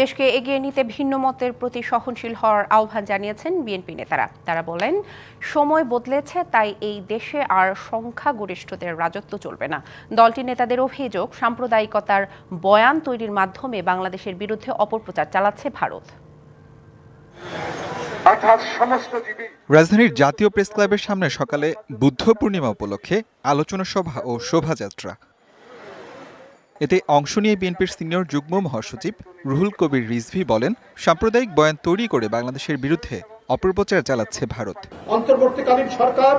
দেশকে এগিয়ে নিতে ভিন্ন মতের প্রতি সহনশীল হওয়ার আহ্বান জানিয়েছেন বিএনপি নেতারা। তারা বলেন সময় বদলেছে তাই এই দেশে আর সংখ্যাগরিষ্ঠদের রাজত্ব চলবে না। দলটির নেতাদের অভিযোগ সাম্প্রদায়িকতার বয়ান তৈরির মাধ্যমে বাংলাদেশের বিরুদ্ধে অপপ্রচার চালাচ্ছে ভারত। অর্থাৎ রাজধানীর জাতীয় প্রেস ক্লাবের সামনে সকালে বুদ্ধ পূর্ণিমা উপলক্ষে আলোচনা সভা ও শোভাযাত্রা। এতে অংশ নিয়ে বিএনপির সিনিয়র যুগ্ম মহাসচিব রুহুল কবির রিজভি বলেন সাম্প্রদায়িক বয়ান তৈরি করে বাংলাদেশের বিরুদ্ধে অপপ্রচার চালাচ্ছে ভারত। অন্তর্বর্তীকালীন সরকার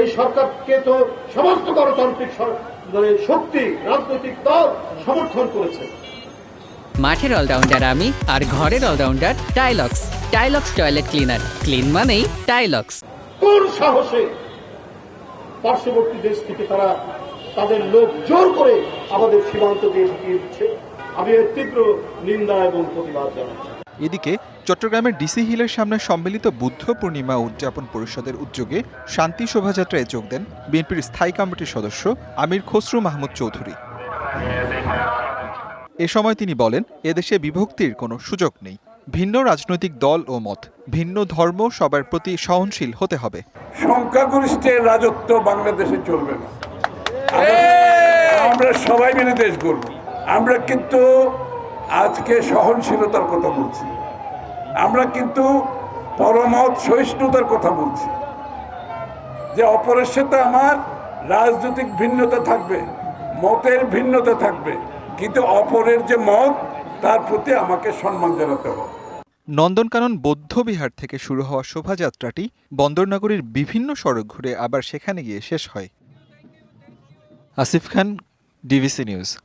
এই সরকারকে তো সমস্ত গণতান্ত্রিক মানে শক্তি রাজনৈতিক দল সমর্থন করেছে। মাঠের অলরাউন্ডার আমি আর ঘরের allrounder Tilex. Tilex toilet cleaner. Clean মানেই টাইলক্স। কোন সাহসে পার্শ্ববর্তী দেশ থেকে তারা তাদের লোক জোর করে আমাদের সীমান্ত দিয়ে ঢুকিয়ে দিচ্ছে। আমি এর তীব্র নিন্দা এবং প্রতিবাদ জানাচ্ছি। এদিকে চট্টগ্রামের ডিসি হিলের সামনে সম্মিলিত বুদ্ধ পূর্ণিমা উদযাপন পরিষদের উদ্যোগে শান্তি শোভাযাত্রায় যোগ দেন বিএনপির স্থায়ী কমিটির সদস্য আমির খসরু মাহমুদ চৌধুরী। এ সময় তিনি বলেন এদেশে বিভক্তির কোনো সুযোগ নেই। ভিন্ন রাজনৈতিক দল ও মত ভিন্ন ধর্ম সবার প্রতি সহনশীল হতে হবে। সংখ্যাগরিষ্ঠের রাজত্ব বাংলাদেশে চলবে না। আমরা সবাই মিলে দেশ গড়ব। আমরা কিন্তু আজকে সহনশীলতার কথা বলছি। আমরা কিন্তু পরমত সহিষ্ণুতার কথা বলছি। যে অপরের সাথে আমার, রাজনৈতিক ভিন্নতা থাকবে, মতের ভিন্নতা থাকবে, কিন্তু অপরের যে মত, তার প্রতি আমাকে সম্মান জানাতে হবে। নন্দনকানন বৌদ্ধবিহার থেকে শুরু হওয়া শোভাযাত্রাটি বন্দরনগরীর বিভিন্ন সড়ক ঘুরে আবার সেখানে গিয়ে শেষ হয়। আসিফ খান DVC News.